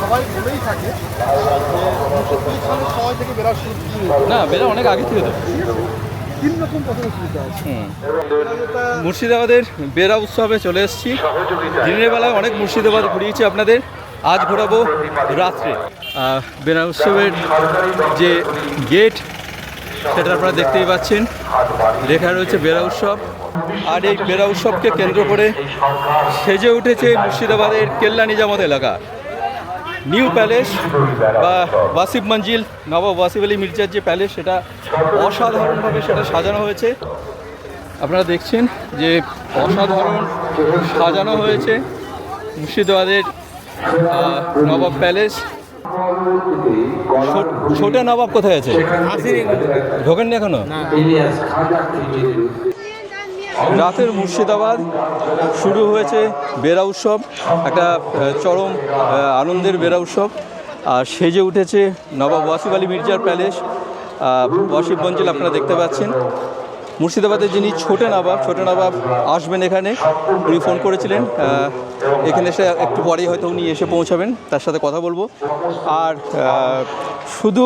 সবাই বলেই থাকে। থেকে বেড়া শুরু না বেলা অনেক আগে থেকে তো। তিন রকম প্রথমে শুরুতে আছে মুর্শিদাবাদের বেরা উৎসবে চলে এসেছি। দিনের বেলায় অনেক মুর্শিদাবাদ ঘুরিয়েছি আপনাদের। আজ ঘোরাবো রাত্রে। বেরা উৎসবের যে গেট সেটা আপনারা দেখতেই পাচ্ছেন। লেখা রয়েছে বেরা উৎসব। আর এই বেরা উৎসবকে কেন্দ্র করে সেজে উঠেছে মুর্শিদাবাদের কেল্লা নিজামত এলাকা। নিউ প্যালেস বা ওয়াসিফ মঞ্জিল নবাব ওয়াসিফ আলী মির্জার যে প্যালেস সেটা অসাধারণভাবে সেটা সাজানো হয়েছে। আপনারা দেখছেন যে অসাধারণ সাজানো হয়েছে মুর্শিদাবাদের নবাব প্যালেস। ছোটা নবাব কোথায় আছে? ঢোকেননি এখনও? রাতের মুর্শিদাবাদ শুরু হয়েছে বেড়া উৎসব, একটা চরম আনন্দের বেড়া উৎসব। আর সেজে উঠেছে নবাব ওয়াসিফ আলী মির্জার প্যালেস। ওয়াসিফ মঞ্জিল আপনারা দেখতে পাচ্ছেন। মুর্শিদাবাদের যিনি ছোটে নবাব ছোটে নবাব আসবেন এখানে, উনি ফোন করেছিলেন। এখানে এসে একটু পরেই হয়তো উনি এসে পৌঁছাবেন, তার সাথে কথা বলব। আর শুধু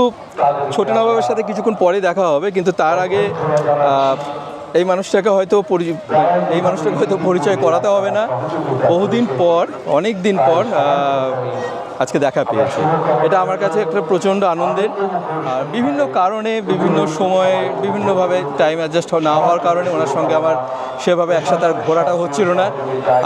ছোটে নবাবের সাথে কিছুক্ষণ পরে দেখা হবে, কিন্তু তার আগে এই মানুষটাকে হয়তো এই মানুষটাকে হয়তো পরিচয় করাতে হবে না। বহুদিন পর, অনেক দিন পর আজকে দেখা পেয়েছে। এটা আমার কাছে একটা প্রচণ্ড আনন্দের। আর বিভিন্ন কারণে, বিভিন্ন সময়ে, বিভিন্নভাবে টাইম অ্যাডজাস্ট না হওয়ার কারণে ওনার সঙ্গে আমার সেভাবে একসাথে আর ঘোরাটা হচ্ছিল না।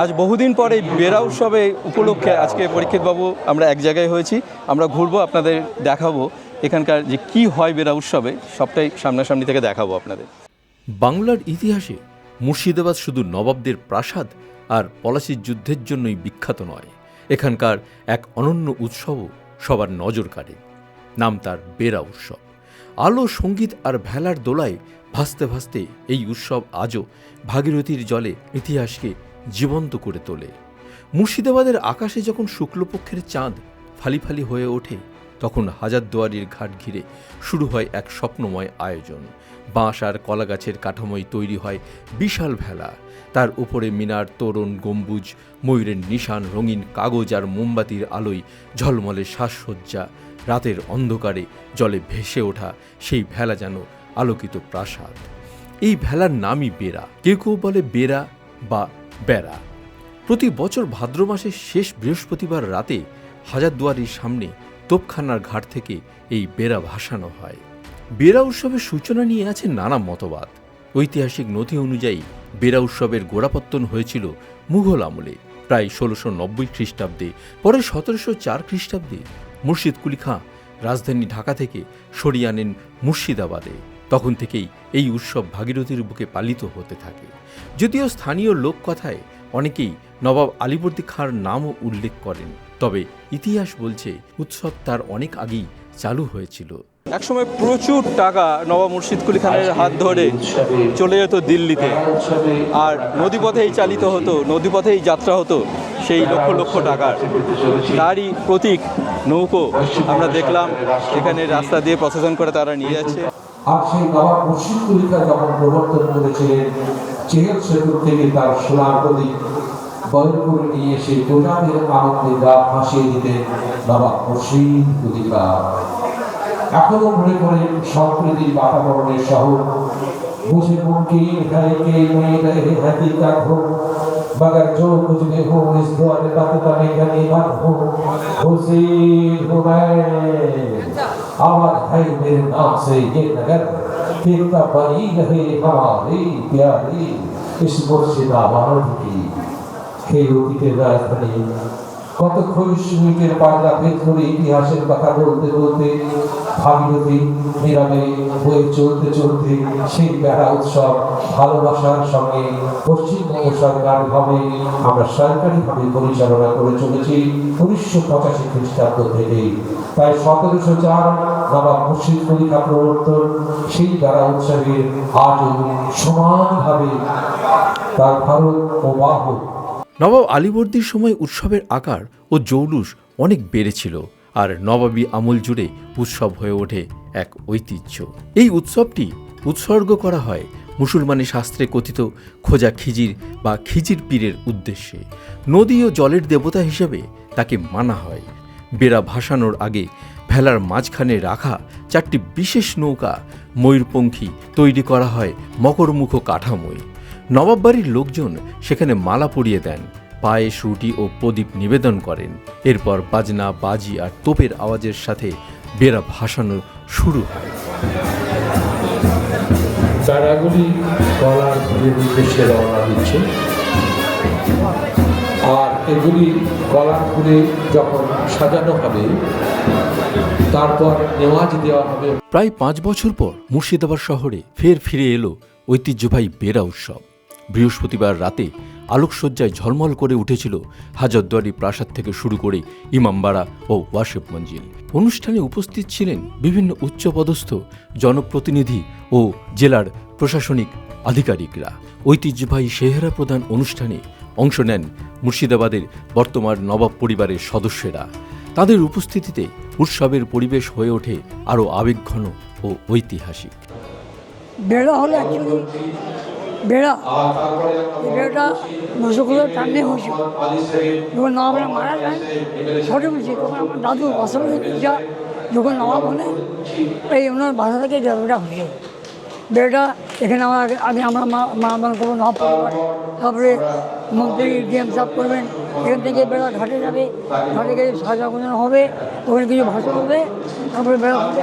আজ বহুদিন পর এই বেড়া উৎসবে উপলক্ষে আজকে পরীক্ষিতবাবু আমরা এক জায়গায় হয়েছি। আমরা ঘুরবো, আপনাদের দেখাবো। এখানকার যে কি হয় বেড়া উৎসবে, সবটাই সামনাসামনি থেকে দেখাবো আপনাদের। বাংলার ইতিহাসে মুর্শিদাবাদ শুধু নবাবদের প্রাসাদ আর পলাশির যুদ্ধের জন্যই বিখ্যাত নয়। এখানকার এক অনন্য উৎসবও সবার নজর কাড়ে। নাম তার বেরা উৎসব। আলো, সংগীত আর ভেলার দোলায় ভাসতে ভাসতে এই উৎসব আজও ভাগীরথীর জলে ইতিহাসকে জীবন্ত করে তোলে। মুর্শিদাবাদের আকাশে যখন শুক্লপক্ষের চাঁদ ফালি ফালি হয়ে ওঠে তখন হাজারদুয়ারির ঘাট ঘিরে শুরু হয় এক স্বপ্নময় আয়োজন। বাঁশ আর কলাগাছের কাঠামোয় তৈরি হয় বিশাল ভেলা। তার উপরে মিনার, তোরণ, গম্বুজ, ময়ূরের নিশান, রঙিন কাগজ আর মোমবাতির আলোয় ঝলমলে সাজসজ্জা। রাতের অন্ধকারে জলে ভেসে ওঠা সেই ভেলা যেন আলোকিত প্রাসাদ। এই ভেলার নামই বেড়া। কেউ কেউ বলে বেড়া বা বেড়া। প্রতি বছর ভাদ্র মাসের শেষ বৃহস্পতিবার রাতে হাজারদুয়ারির সামনে তোপখানার ঘাট থেকে এই বেড়া ভাসানো হয়। বেড়া উৎসবের সূচনা নিয়ে আছে নানা মতবাদ। ঐতিহাসিক নথি অনুযায়ী বেড়া উৎসবের গোড়াপত্তন হয়েছিল মুঘল আমলে, প্রায় ষোলোশো নব্বই খ্রিস্টাব্দে, পরে সতেরোশো চার খ্রিস্টাব্দে। মুর্শিদ কুলি খাঁ রাজধানী ঢাকা থেকে সরিয়ে আনেন মুর্শিদাবাদে। তখন থেকেই এই উৎসব ভাগীরথীর বুকে পালিত হতে থাকে। যদিও স্থানীয় লোককথায় অনেকেই নবাব আলীবর্দী খাঁর নামও উল্লেখ করেন। তবে ইতিহাস বলছে উৎসব তার অনেক আগেই চালু হয়েছিল। একসময় প্রচুর টাকা নবাব মুর্শিদ কুলি খানের হাত ধরে চলে যেত দিল্লিতে। আর নদীপথেই চালিত হতো নদীপথেই যাত্রা হতো সেই লক্ষ লক্ষ টাকার। তারই প্রতীক নৌকো আমরা দেখলাম এখানে রাস্তা দিয়ে প্রশাসন করে তারা নিয়ে যাচ্ছে। আর সেই নবাব মুর্শিদ কলিকা যখন প্রবর্তন করেছিলেন চেহেল সেতুর থেকে তার সোনার প্রদীপ বয়ন করে নিয়ে এসে প্রজাদের আনন্দে গা ভাসিয়ে দিতেন নবাব মুর্শিদ কলিকা এখনো মনে করেন সম্প্রীতির বাতাবরণের শহর मुझे मुमकिन है कि मैं रहे हकीकत हो मगर जो कुछ भी हो इस द्वार तक में गनीमत हो हुसैन हूँ मैं आवाज है मेरे नाम से ये नगर कितना बनी रहे हमारी प्यारी इस मुर्शिदाबाद की হে অতীতের রাজধানী। কতক্ষণ সুইটের পাল্লা ভেদ করে ইতিহাসের কথা বলতে বলতে ভাগীরথী বয়ে চলতে চলতে সেই বেড়া উৎসব ভালোবাসার সঙ্গে পশ্চিমবঙ্গ আমরা সরকারিভাবে পরিচালনা করে চলেছি উনিশশো পঁচাশি খ্রিস্টাব্দ থেকে। তাই সতেরোশো চার নবাব মুর্শিদ কলিকা প্রবর্তন সেই বেড়া উৎসবের আজও সমানভাবে তার ভারত ও বাহক নবাব আলীবর্দীর সময় উৎসবের আকার ও জৌলুস অনেক বেড়েছিল আর নবাবী আমল জুড়ে উৎসব হয়ে ওঠে এক ঐতিহ্য। এই উৎসবটি উৎসর্গ করা হয় মুসলমানি শাস্ত্রে কথিত খোঁজা খিজির বা খিজির পীরের উদ্দেশ্যে। নদী ও জলের দেবতা হিসেবে তাকে মানা হয়। বেড়া ভাসানোর আগে ভেলার মাঝখানে রাখা চারটি বিশেষ নৌকা ময়ূরপঙ্খী তৈরি করা হয় মকরমুখ কাঠামোয়। নবাব বাড়ির লোকজন সেখানে মালা পরিয়ে দেন পায়ে রুটি ও প্রদীপ নিবেদন করেন। এরপর বাজনা বাজি আর তোপের আওয়াজের সাথে বেড়া ভাসানো শুরু হয়। চারাগুলি গলার ঘুরের উদ্দেশ্যে রওনা দিচ্ছে। আর এগুলি গলার ঘুরে যখন সাজানো হবে তারপর নেওয়াজ দেওয়া হবে। প্রায় পাঁচ বছর পর মুর্শিদাবাদ শহরে ফের ফিরে এলো ঐতিহ্যবাহী বেড়া উৎসব। বৃহস্পতিবার রাতে আলোকসজ্জায় ঝলমল করে উঠেছিল হাজারদুয়ারি প্রাসাদ থেকে শুরু করে ইমামবাড়া ও ওয়াশেফ মঞ্জিল। অনুষ্ঠানে উপস্থিত ছিলেন বিভিন্ন উচ্চপদস্থ জনপ্রতিনিধি ও জেলার প্রশাসনিক আধিকারিকরা। ঐতিহ্যবাহী সেহেরা প্রদান অনুষ্ঠানে অংশ নেন মুর্শিদাবাদের বর্তমান নবাব পরিবারের সদস্যরা। তাদের উপস্থিতিতে উৎসবের পরিবেশ হয়ে ওঠে আরও আবেগঘন ও ঐতিহাসিক। বেড়া বেড়া। এই বেড়াটা মুসুকুলের টানে হয়েছিল যখন নবাবরা মারা যায় ছোটো বেশি তখন আমার দাদু অসম যা যখন নবাব হলে এই ওনার বাসা থেকে বেড়াটা হয়েছে বেড়াটা এখানে আমার আগে- আগে আমরা মা মা মান করব নবাব পরিবার তারপরে মন্ত্রী ডিএম সাহেব করবেন। এখান থেকে বেড়া ঘাটে যাবে। ঘাটে গিয়ে সাজা হবে। ওখানে কিছু ভাষণ হবে। তারপরে বেড়া হবে।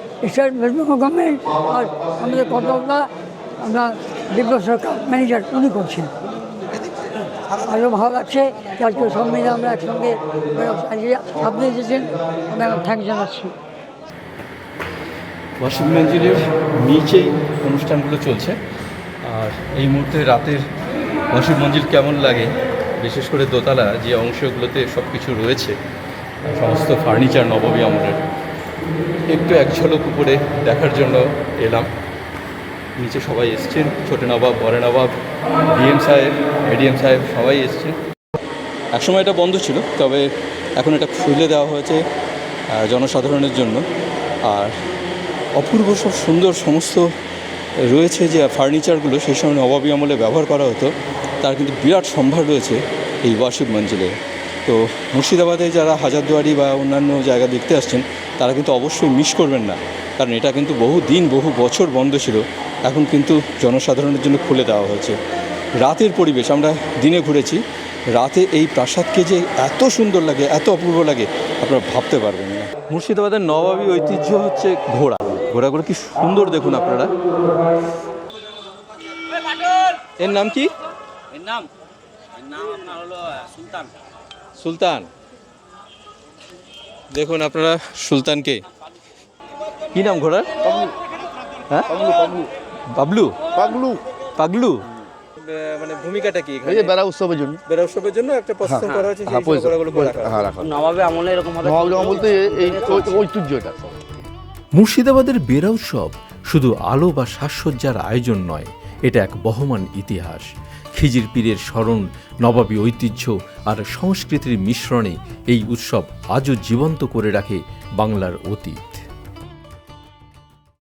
স্টেট ওয়েস্ট গভর্নমেন্ট আর আমাদের কতটা আমরা বিপ্লব সরকার ম্যানেজার উনি করছেন। আরও ভালো লাগছে আজকে সব মিলে আমরা একসঙ্গে আপনি এসেছেন, আমরা থ্যাংক জানাচ্ছি। ওয়াশিং মঞ্জিলের নিচেই অনুষ্ঠানগুলো চলছে। আর এই মুহূর্তে রাতের ওয়াশিং মঞ্জিল কেমন লাগে? বিশেষ করে দোতলা, যে অংশগুলোতে সব কিছু রয়েছে সমস্ত ফার্নিচার নবমী আমলের একটু এক ঝলক উপরে দেখার জন্য এলাম। নিচে সবাই এসছেন ছোট নবাব, বড় নবাব, ডিএম সাহেব, এডিএম সাহেব সবাই এসছেন একসময় এটা বন্ধ ছিল, তবে এখন এটা খুলে দেওয়া হয়েছে জনসাধারণের জন্য। আর অপূর্ব সব সুন্দর সমস্ত রয়েছে যে ফার্নিচারগুলো, সেই সময় নবাবী আমলে ব্যবহার করা হতো, তার কিন্তু বিরাট সম্ভার রয়েছে এই ওয়াশিব মঞ্জিলে। তো মুর্শিদাবাদে যারা হাজারদুয়ারি বা অন্যান্য জায়গা দেখতে আসছেন তারা কিন্তু অবশ্যই মিস করবেন না। কারণ এটা কিন্তু বহু দিন বহু বছর বন্ধ ছিল। এখন কিন্তু জনসাধারণের জন্য খুলে দেওয়া হয়েছে। রাতের পরিবেশ আমরা দিনে ঘুরেছি। রাতে এই প্রাসাদকে যে এত সুন্দর লাগে এত অপূর্ব লাগে আপনারা ভাবতে পারবেন না। মুর্শিদাবাদের নবাবী ঐতিহ্য হচ্ছে ঘোড়া। ঘোড়াগুলো কি সুন্দর দেখুন আপনারা। এর নাম কি? এর নাম? এর নাম আপনার হলো সুলতান। সুলতান। দেখুন আপনারা সুলতানকে। কি নাম ঘোড়ার? হ্যাঁ? পাগলু পাগলু। বাবলু পাগলু? পাগলু মানে ভূমিকাটা কি এই যে বেড়া উৎসবের জন্য। বেড়া উৎসবের জন্য একটা প্রস্তুত করা হয়েছে হ্যাঁ পয়সা হ্যাঁ রাখা। নবাবে আমলে এরকম ভাবে নবাব জমা বলতে এই ঐ- ঐতিহ্য এটা মুর্শিদাবাদের বেড়া উৎসব শুধু আলো বা সাজসজ্জার আয়োজন নয় এটা এক বহমান ইতিহাস। খিজির পীরের স্মরণ, নবাবী ঐতিহ্য আর সংস্কৃতির মিশ্রণে এই উৎসব আজও জীবন্ত করে রাখে বাংলার অতীত।